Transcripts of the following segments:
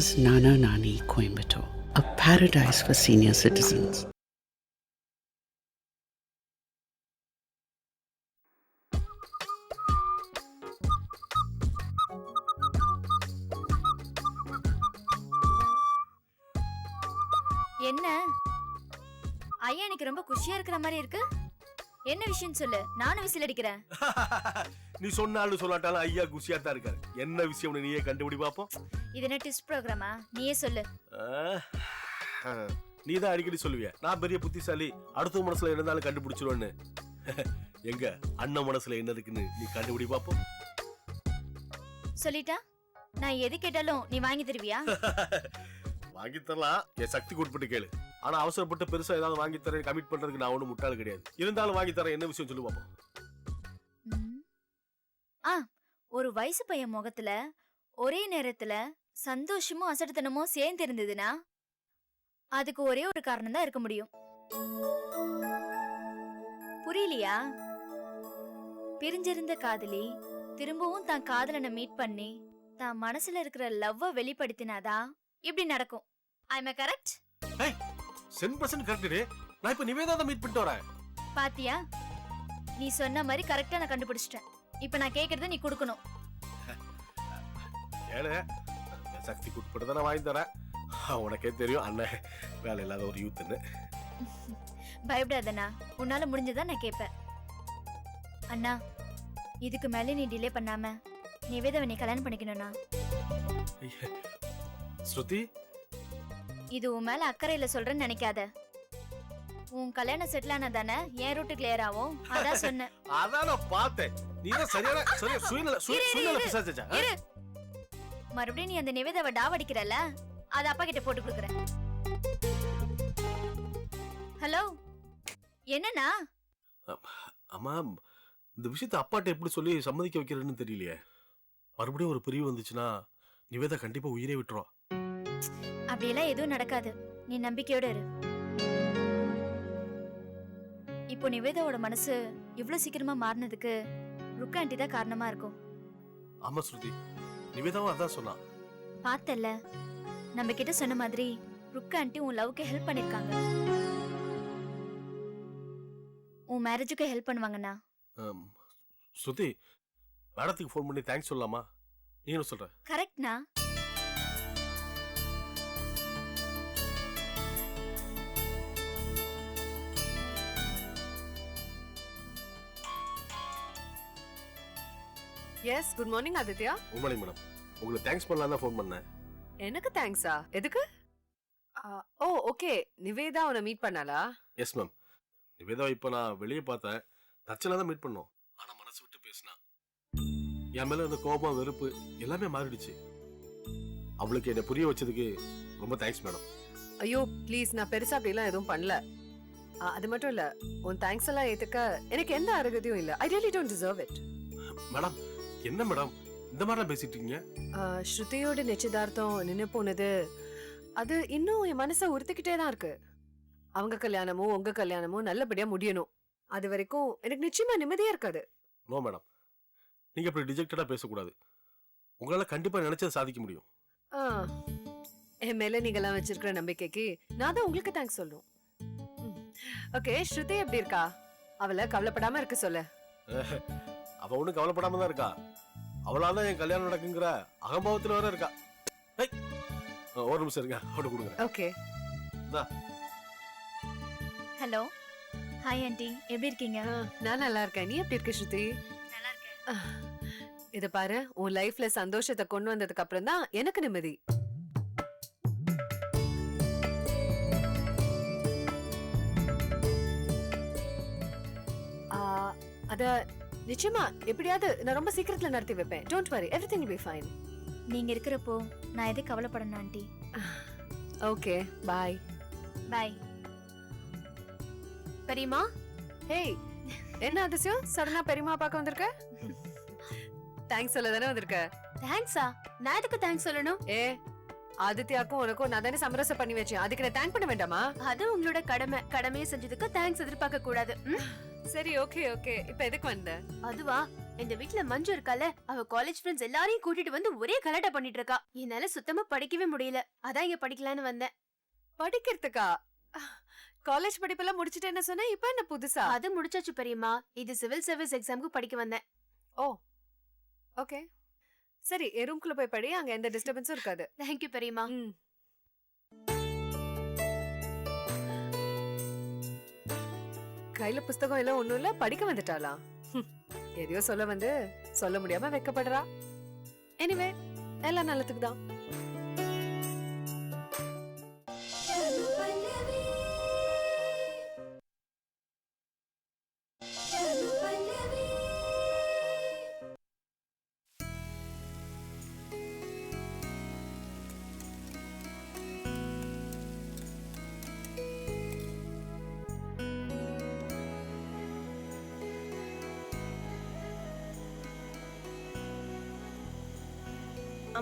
Mama's Nana Nani Coimbatore, a paradise for senior citizens. என்ன ஐயா எனக்கு ரொம்ப குஷியா இருக்கிற மாதிரி இருக்கு என்ன விஷயம் சொல்லு? நானும் விசில் அடிக்கிறேன். நீ சொன்னாலும் சொல்லாட்டாலும் ஐயா குஷியா தான் இருக்காரு. என்ன விஷயம்னு நீயே கண்டுபிடி பாப்போம். இது என்ன டிஸ்ட் ப்ரோக்ராமா? நீயே சொல்லு. நீ தான் அடிக்கடி சொல்லுவிய? நான் பெரிய புத்திசாலி. அடுத்த மனசுல இருந்தாலும் கண்டுபிடிச்சிருவேன்னு. எங்க? அண்ணன் மனசுல என்ன இருக்குன்னு நீ கண்டுபிடி பாப்போம். சொல்லிட்டா? நான் எது கேட்டாலும் நீ வாங்கி தருவியா? வாங்கி தரலாம். என் சக்திக்கு உட்பட்டு கேளு. ஆனா அவசரப்பட்டு பெருசா ஏதாவது வாங்கி தரேன் கமிட் பண்றதுக்கு நான் ஒண்ணும் முட்டாள் கிடையாது. இருந்தாலும் வாங்கி தரேன் என்ன விஷயம் சொல்லு பாப்போம். ஆ ஒரு வயசு பையன் முகத்துல ஒரே நேரத்துல சந்தோஷமும் அசட்டுத்தனமும் சேர்ந்து இருந்ததுன்னா அதுக்கு ஒரே ஒரு காரணம் தான் இருக்க முடியும். புரியலையா? பிரிஞ்சிருந்த காதலி திரும்பவும் தான் காதலனை மீட் பண்ணி தான் மனசுல இருக்கிற லவ்வ வெளிப்படுத்தினாதா இப்படி நடக்கும். I correct cent percent correct நான் இப்ப நிவேதா தான் மீட் பண்ணிட்டு வரேன். பாத்தியா? நீ சொன்ன மாதிரி கரெக்டா நான் கண்டுபிடிச்சிட்டேன். இப்ப நான் கேக்குறத நீ கொடுக்கணும். ஏழு என் சக்திக்கு உட்பட்டு தானே வாங்கி தரேன் உனக்கே தெரியும் அண்ணன் வேலை இல்லாத ஒரு யூத்துன்னு. பயப்படாதண்ணா. உன்னால முடிஞ்சதா நான் கேட்பேன் அண்ணா இதுக்கு மேல நீ டிலே பண்ணாம நிவேதாவை நீ கல்யாணம் பண்ணிக்கணும்னா ஸ்ருதி இது உன் மேல அக்கறையில சொல்றேன்னு நினைக்காத. உன் கல்யாணம் செட்டில் ஆனா தானே? என் ரூட்டு கிளியர் ஆகும்? அதான் சொன்னேன். அதான் நான் பார்த்தேன். நீ தான் சரியான சரியா சுயநல சுய- இரு, இரு, சுயநல இரு. பிசாச்சா இரு. மறுபடியும் நீ அந்த நிவேதாவை டாவடிக்கிறல்ல அத அப்பா கிட்ட போட்டு கொடுக்குறேன். ஹலோ என்னண்ணா? அம்மா இந்த விஷயத்தை அப்பாட்ட எப்படி சொல்லி சம்மதிக்க வைக்கிறேன்னு தெரியலையே. மறுபடியும் ஒரு பிரிவு வந்துச்சுன்னா நிவேதா கண்டிப்பா உயிரே விட்டுருவா. அப்படியெல்லாம் எதுவும் நடக்காது. நீ நம்பிக்கையோட இரு. இப்போ நிவேதாவோட மனசு இவ்வளவு சீக்கிரமா மாறினதுக்கு ருக்கா ஆண்டி தான் காரணமா இருக்கும். ஆமா ஸ்ருதி. நிவேதாவும் அதான் சொன்னா. பார்த்தல்ல. நம்ம கிட்ட சொன்ன மாதிரி ருக்கா ஆண்டி உன் லவ்க்கு ஹெல்ப் பண்ணிருக்காங்க. உன் மேரேஜுக்கு ஹெல்ப் பண்ணுவாங்கண்ணா. ஸ்ருதி மேடத்துக்கு ஃபோன் பண்ணி தேங்க்ஸ் சொல்லலாமா நீ என்ன சொல்ற? கரெக்ட்ண்ணா எஸ் குட் மார்னிங் ஆதித்யா உண்மணி மேடம் உங்களுக்கு தேங்க்ஸ் பண்ணலாம் தான் ஃபோன் பண்ணேன். எனக்கு தேங்க்ஸா எதுக்கு? ஓ ஓகே நிவேதா உன்னை மீட் பண்ணாளா? எஸ் மேம் நிவேதா இப்போ நான் வெளியே பார்த்தேன். தச்சல தான் மீட் பண்ணோம். ஆனா மனசு விட்டு பேசினா. என் மேல அந்த கோபம் வெறுப்பு எல்லாமே மாறிடுச்சு. அவளுக்கு என்னை புரிய வச்சதுக்கு ரொம்ப தேங்க்ஸ் மேடம் ஐயோ ப்ளீஸ் நான் பெருசா அப்படிலாம் எதுவும் பண்ணல. அது மட்டும் இல்ல உன் தேங்க்ஸ் எல்லாம் ஏத்துக்க எனக்கு எந்த அருகதையும் இல்ல. I really don't deserve it madam என்ன மேடம்? இந்த மாதிரிலாம் பேசிட்டு இருக்கீங்க? ஸ்ருதியோட நிச்சயதார்த்தம் நின்னு போனது. அது இன்னும் என் மனசை உறுத்திக்கிட்டே தான் இருக்கு. அவங்க கல்யாணமும் உங்க கல்யாணமும் நல்லபடியா முடியணும். அது வரைக்கும் எனக்கு நிச்சயமா நிம்மதியா இருக்காது. No madam. நீங்க இப்படி டிஜெக்டடா பேசக்கூடாது. உங்களால கண்டிப்பா நினைச்சதை சாதிக்க முடியும். என் மேல நீங்கெல்லாம் வச்சிருக்கிற நம்பிக்கைக்கு நான் தான் உங்களுக்கு தேங்க்ஸ் சொல்லணும். ஓகே ஸ்ருதி எப்படி இருக்கா? அவளை கவலைப்படாம இருக்க சொல்லு. அவ ஒண்ணும் கவலைப்படாம தான் இருக்கா? அவளால தான் என் கல்யாணம் நடக்குங்கிற அகம்பாவத்துல வேற இருக்கா? ஒரு நிமிஷம் இருங்க அவட கொடுங்க ஓகே. ஹலோ. ஹாய் ஆண்டி எப்படி இருக்கீங்க? நான் நல்லா இருக்கேன். நீ எப்படி இருக்க ஸ்ருதி? நல்லா இருக்கேன். இத பாரு உன் லைஃப்ல சந்தோஷத்தை கொண்டு வந்ததுக்கு அப்புறம் தான் எனக்கு நிம்மதி. ஆ, அத நிச்சயமா எப்படியாவது நான் ரொம்ப சீக்கிரத்துல நடத்தி வைப்பேன். Don't worry every thing B fine நீங்க இருக்கிறப்போ நான் எது கவலைப்படணும் ஆண்டி? ஓகே பாய் பாய் பெரியமா ஹேய் என்ன அதிசயம்? சடனா பெரியமா பார்க்க வந்திருக்க? தேங்க்ஸ் சொல்ல தானே வந்திருக்க? தேங்க்ஸா நான் எதுக்கு தேங்க்ஸ் சொல்லணும்? ஏ ஆதித்யாக்கும் உனக்கும் நான் தானே சமரசம் பண்ணி வச்சேன். அதுக்கு நான் தேங்க் பண்ண வேண்டாமா? அது உங்களோட கடமை. கடமையை செஞ்சதுக்கு தேங்க்ஸ் எதிர்பார்க்க கூடாது? சரி ஓகே ஓகே இப்போ எதுக்கு வந்த? அதுவா இந்த வீட்ல மஞ்சு இருக்கால அவ காலேஜ் ஃப்ரெண்ட்ஸ் எல்லாரையும் கூட்டிட்டு வந்து ஒரே கலாட்டா பண்ணிட்டு இருக்கா என்னால சுத்தமா படிக்கவே முடியல. அதான் இங்க படிக்கலான்னு வந்தேன். படிக்கிறதுக்கா? காலேஜ் படிப்பெல்லாம் முடிச்சிட்டு என்ன சொன்ன இப்ப என்ன புதுசா? அது முடிச்சாச்சு பெரியம்மா. இது சிவில் சர்வீஸ் எக்ஸாம்க்கு படிக்க வந்தேன். ஓகே சரி என் ரூம்குள்ள போய் படி அங்க எந்த டிஸ்டர்பன்ஸும் இருக்காது. தேங்க்யூ பெரியம்மா. ம். கையில புஸ்தகம் எல்லாம் ஒண்ணும் இல்ல படிக்க வந்துட்டாளா? ஹம், எதையோ சொல்ல வந்து சொல்ல முடியாம வெக்கப்படுறா. எனிவே எல்லாம் நல்லதுக்கு தான்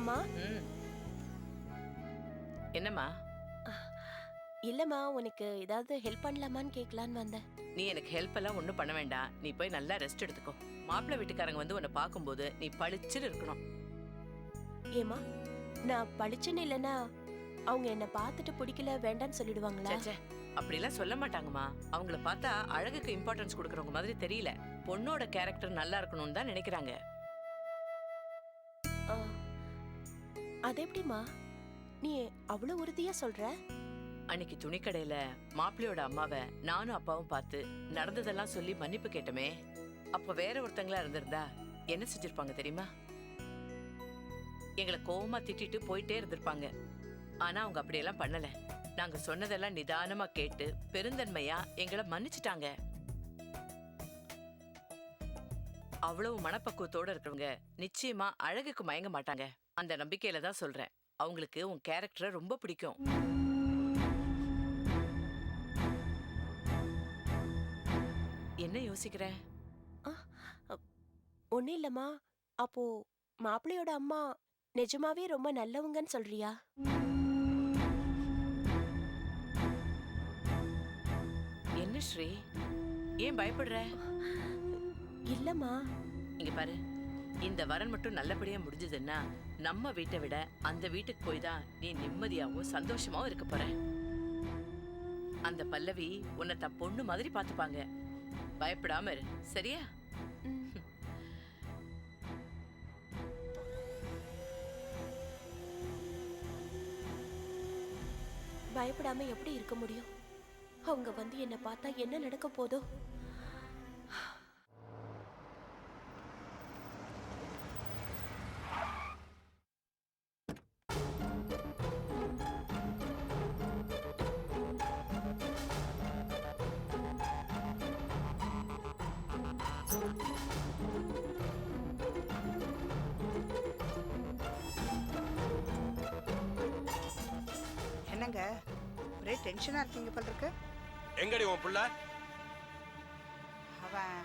அம்மா ம். என்னம்மா? இல்லம்மா உனக்கு ஏதாவது ஹெல்ப் பண்ணலாமான்னு கேட்கலான்னு வந்தேன். நீ எனக்கு ஹெல்ப் எல்லாம் ஒண்ணும் பண்ண வேண்டாம். நீ போய் நல்லா ரெஸ்ட் எடுத்துக்கோ. மாப்பிள்ளை வீட்டுக்காரங்க வந்து உன்னை பார்க்கும்போது நீ பளிச்சுன்னு இருக்கணும். ஏமா நான் படிச்சுன்னு இல்லைன்னா அவங்க என்ன பார்த்துட்டு பிடிக்கல வேண்டான்னு சொல்லிடுவாங்களா? அப்படிலாம் சொல்ல மாட்டாங்கம்மா. அவங்கள பார்த்தா அழகுக்கு இம்பார்ட்டன்ஸ் கொடுக்கறவங்க மாதிரி தெரியல. பொண்ணோட கேரக்டர் நல்லா இருக்கணும்னு தான் நினைக்கிறாங்க. அது எப்படிம்மா? நீ அவ்வளவு உறுதியா சொல்ற? அன்னைக்கு துணிக்கடையில மாப்பிள்ளையோட அம்மாவை நானும் அப்பாவும் பார்த்து நடந்ததெல்லாம் சொல்லி மன்னிப்பு கேட்டமே. அப்ப வேற ஒருத்தங்களா இருந்திருந்தா என்ன செஞ்சிருப்பாங்க தெரியுமா? எங்களை கோவமா திட்டிட்டு போயிட்டே இருந்திருப்பாங்க. ஆனா அவங்க அப்படியெல்லாம் பண்ணல. நாங்க சொன்னதெல்லாம் நிதானமா கேட்டு பெருந்தன்மையா எங்களை மன்னிச்சிட்டாங்க. அவ்வளவு மனப்பக்குவத்தோட இருக்கிறவங்க நிச்சயமா அழகுக்கு மயங்க மாட்டாங்க. அந்த நம்பிக்கையில தான் சொல்றேன். அவங்களுக்கு உன் கேரக்டரை ரொம்ப பிடிக்கும். என்ன யோசிக்கிற? ஒன்னும் இல்லம்மா. அப்போ மாப்பிள்ளையோட அம்மா நிஜமாவே ரொம்ப நல்லவங்கன்னு சொல்றியா? என்ன ஸ்ரீ? ஏன் பயப்படுற? இல்லம்மா. இங்க பாரு. இந்த வரன் மட்டும் நல்லபடியா முடிஞ்சதுன்னா நம்ம வீட்டை விட அந்த வீட்டுக்கு போய் தான் நீ நிம்மதியாவும் சந்தோஷமாவும் இருக்க போற. அந்த பல்லவி உன்னை தன் பொண்ணு மாதிரி பார்த்துப்பாங்க. பயப்படாம இரு சரியா? பயப்படாம எப்படி இருக்க முடியும்? அவங்க வந்து என்னை பார்த்தா என்ன நடக்க போதோ? என்னங்க? ஒரே டென்ஷனா இருக்கீங்க போல இருக்கு எங்கடி உன் புள்ள? அவன்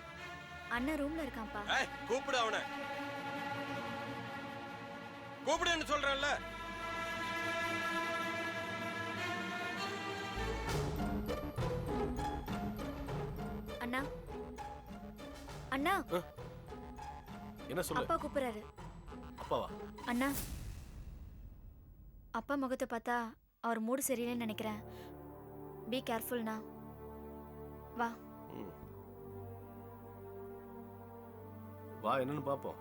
அண்ணன் ரூம்ல இருக்கான்ப்பா. ஏய் கூப்பிடு அவனை. கூப்பிடுன்னு சொல்றேன்ல. அண்ணா. என்ன சொல்லு? அப்பா கூப்பிடுறாரு. அப்பாவா? அண்ணா. அப்பா முகத்தை பார்த்தா அவர் மூடு சரியில்லைன்னு நினைக்கிறேன். பி கேர்ஃபுல்ண்ணா வா. வா என்னன்னு பாப்போம்.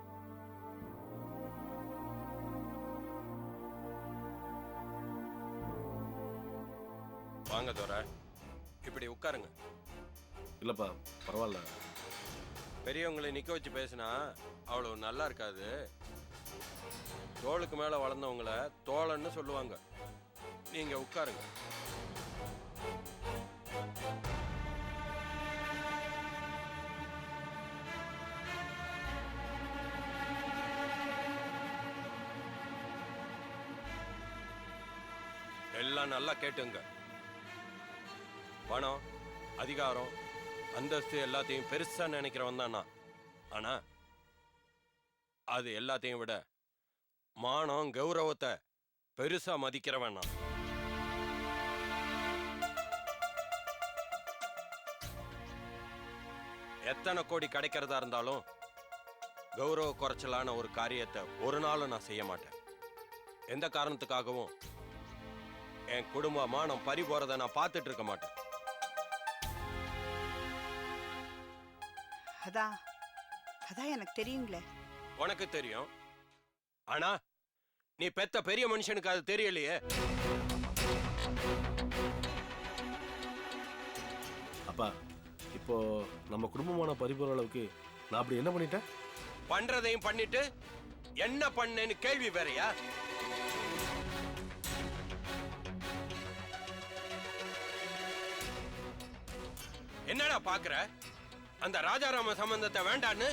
வாங்க தோற இப்படி உட்காருங்க. இல்லப்பா பரவாயில்ல. பெரியவங்களை நிற்க வச்சு பேசினா அவ்வளோ நல்லா இருக்காது. தோளுக்கு மேலே வளர்ந்தவங்கள தோழன்னு சொல்லுவாங்க. நீங்கள் உட்காருங்க. எல்லாம் நல்லா கேட்டுங்க. பணம் அதிகாரம் அந்தஸ்து எல்லாத்தையும் பெருசா நினைக்கிறவன் தான் நான். ஆனா அது எல்லாத்தையும் விட மானம் கௌரவத்தை பெருசா மதிக்கிறவன் நான். எத்தனை கோடி கிடைக்கிறதா இருந்தாலும் கௌரவ குறைச்சலான ஒரு காரியத்தை ஒரு நாளும் நான் செய்ய மாட்டேன். எந்த காரணத்துக்காகவும் என் குடும்ப மானம் பறி போறதை நான் பார்த்துட்டு இருக்க மாட்டேன். அதான் அதான் எனக்கு தெரியுங்களே. உனக்கு தெரியும். ஆனா நீ பெத்த பெரிய மனுஷனுக்கு அது தெரியலையே. அப்பா இப்போ நம்ம குடும்பமான பரிபூர அளவுக்கு நான் அப்படி என்ன பண்ணிட்டேன்? பண்றதையும் பண்ணிட்டு என்ன பண்ணேன்னு கேள்வி வேறயா? என்னடா பாக்குற? அந்த ராஜாராம சம்பந்தத்தை வேண்டான்னு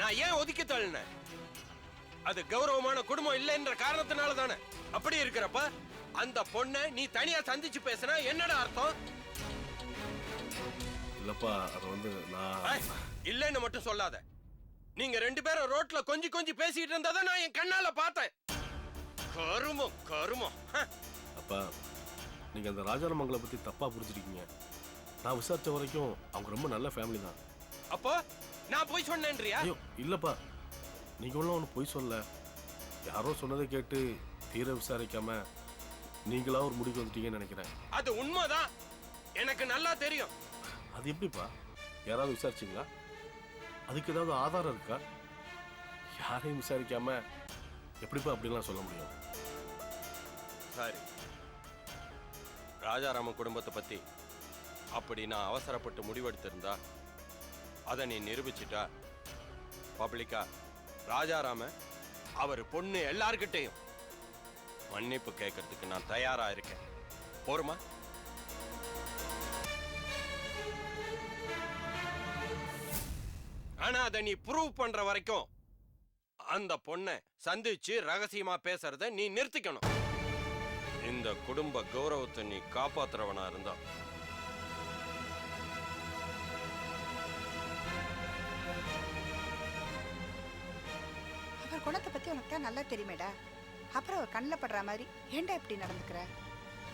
நான் ஏன் ஒதுக்கி தள்ளினேன்? அது கௌரவமான குடும்பம் இல்லைன்ற காரணத்தினால தானே. அப்படி இருக்கிறப்ப அந்த பொண்ணை நீ தனியா சந்திச்சு பேசினா என்னடா அர்த்தம்? இல்லப்பா அது வந்து நான் இல்லைன்னு மட்டும் சொல்லாத. நீங்க ரெண்டு பேரும் ரோட்ல கொஞ்சி கொஞ்சி பேசிட்டு இருந்ததை நான் என் கண்ணால பார்த்தேன். கருமம் கருமம். அப்பா நீங்க அந்த ராஜாராமங்களை பத்தி தப்பா புரிஞ்சிருக்கீங்க நான் விசாரிச்ச வரைக்கும் அவங்க ரொம்ப நல்ல ஃபேமிலி தான். அப்போ நான் போய் சொன்னேன்றியா? ஐயோ இல்லப்பா. நீங்க ஒன்றும் ஒன்று பொய் சொல்ல யாரோ சொன்னதை கேட்டு தீர விசாரிக்காம நீங்களா ஒரு முடிவு வந்துட்டீங்கன்னு நினைக்கிறேன். அது உண்மைதான். எனக்கு நல்லா தெரியும். அது எப்படிப்பா? யாராவது விசாரிச்சிங்களா? அதுக்கு ஏதாவது ஆதாரம் இருக்கா? யாரையும் விசாரிக்காம எப்படிப்பா அப்படிலாம் சொல்ல முடியும்? சரி. ராஜாராம குடும்பத்தை பத்தி அப்படி நான் அவசரப்பட்டு முடிவெடுத்திருந்தா அதை நீ நிரூபிச்சிட்டா. பப்ளிக்கா ராஜாராம அவர் பொண்ணு எல்லார்கிட்டையும். மன்னிப்பு கேட்கறதுக்கு நான் தயாரா இருக்கேன். போருமா? ஆனா அதை நீ ப்ரூவ் பண்ற வரைக்கும் அந்த பொண்ணை சந்திச்சு ரகசியமா பேசுறத நீ நிறுத்திக்கணும். இந்த குடும்ப கௌரவத்தை நீ காப்பாத்துறவனா இருந்தா அவர் குணத்தை பத்தி உனக்கு தான் நல்லா தெரியுமேடா. அப்புறம் அவர் கண்ணில் படுற மாதிரி ஏன்டா இப்படி நடந்துக்கிற?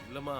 இல்லைம்மா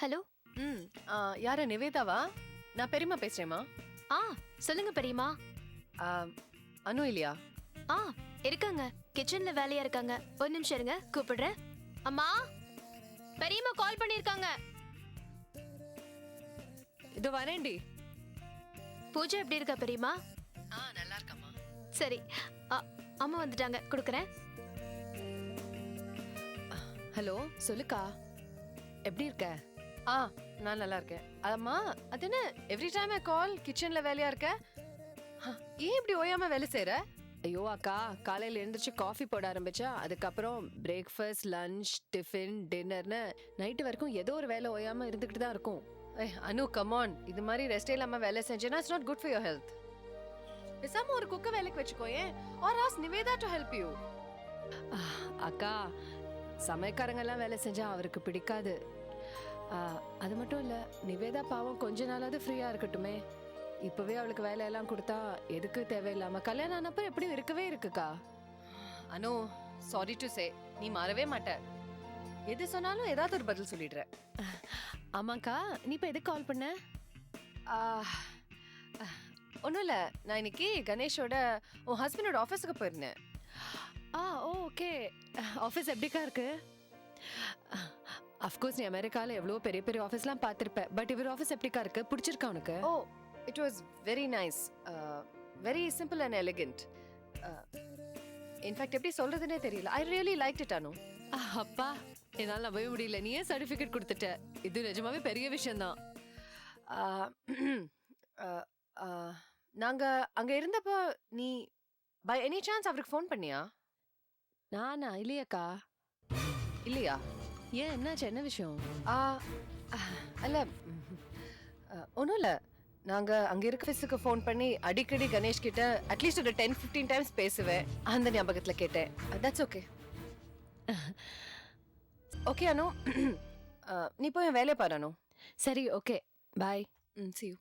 ஹலோ? ம் யாரு நிவேதாவா? நான் பெரியம்மா பேசுறேம்மா. ஆ சொல்லுங்க பெரியம்மா. அனு இல்லையா? ஆ இருக்காங்க. கிச்சன்ல வேலையா இருக்காங்க. ஒரு நிமிஷம் இருங்க கூப்பிடுறேன். அம்மா பெரியம்மா கால் பண்ணிருக்காங்க இது வரேன்டி. பூஜை எப்படி இருக்கா பெரியம்மா? ஆ நல்லா இருக்கம்மா. சரி அம்மா வந்துட்டாங்க. கொடுக்குறேன். ஹலோ சொல்லுக்கா. எப்படி இருக்க? ஆ நான் நல்லா இருக்கேன். அம்மா அது என்ன? எவ்ரி டைம் ஐ கால் கிச்சன்ல வேலையா இருக்க? ஏன் இப்படி ஓயாம வேலை செய்யற ஐயோ அக்கா காலையில எழுந்திரிச்சு காஃபி போட ஆரம்பிச்சா அதுக்கப்புறம் பிரேக்ஃபாஸ்ட் லஞ்ச் டிஃபன் டின்னர்னு நைட்டு வரைக்கும் ஏதோ ஒரு வேலை ஓயாம இருந்துகிட்டு தான் இருக்கும். ஏய், அனு கமான் இது மாதிரி ரெஸ்டே இல்லாம வேலை செஞ்சேன்னா it's not good for your health பேசாம ஒரு குக்க வேலைக்கு வச்சுக்கோ ஏன்? Or ask Nivetha to help you அக்கா சமையக்காரங்க எல்லாம் வேலை செஞ்சா அவருக்கு பிடிக்காது. அது மட்டும் இல்ல நிவேதா பாவம் கொஞ்ச நாளாவது ஃப்ரீயா இருக்கட்டுமே. இப்பவே அவளுக்கு வேலையெல்லாம் கொடுத்தா எதுக்கு தேவையில்லாம? கல்யாணம் ஆனப்ப எப்படி இருக்கவே இருக்குக்கா. அனு சாரி டு சே நீ மாறவே மாட்ட. எது சொன்னாலும் ஏதாவது ஒரு பதில் சொல்லிடுற. ஆமாக்கா நீ இப்ப எதுக்கு கால் பண்ண? ஒன்றும் இல்லை. நான் இன்னைக்கு கணேஷோட உன் ஹஸ்பண்டோட ஆஃபீஸுக்கு போயிருந்தேன். ஆ ஓகே ஆஃபீஸ் எப்படிக்கா இருக்கு? அஃப்கோர்ஸ் நீ அமெரிக்காவில் எவ்வளோ பெரிய பெரிய ஆஃபீஸ்லாம் பார்த்துருப்ப. பட் இவர் ஆஃபீஸ் எப்படிக்கா இருக்கு? பிடிச்சிருக்கா உனக்கு? ஓ it was very nice very simple and elegant in fact எப்படி சொல்றதுனே தெரியல. I really like it Anu அப்பா. என்னால் நம்பவே முடியல. நீயே சர்டிஃபிகேட் கொடுத்துட்ட. இது நிஜமாவே பெரிய விஷயம்தான். நாங்க அங்க இருந்தப்போ நீ பை எனி சான்ஸ் அவருக்கு ஃபோன் பண்ணியா? நானா? இல்லையாக்கா. இல்லையா? ஏன்? என்னாச்சு? என்ன விஷயம்? ஆ அல்ல ஒன்றும் இல்லை. நாங்க அங்க இருக்க ஆஃபீஸுக்கு ஃபோன் பண்ணி அடிக்கடி கணேஷ் கிட்ட அட்லீஸ்ட் ஒரு டென் ஃபிஃப்டீன் டைம்ஸ் பேசுவேன். அந்த ஞாபகத்துல கேட்டேன். தட்ஸ் ஓகே ஓகே அனு. நீ போய் உன் வேலையை பாரு அனு. சரி ஓகே பாய் ம் சி யூ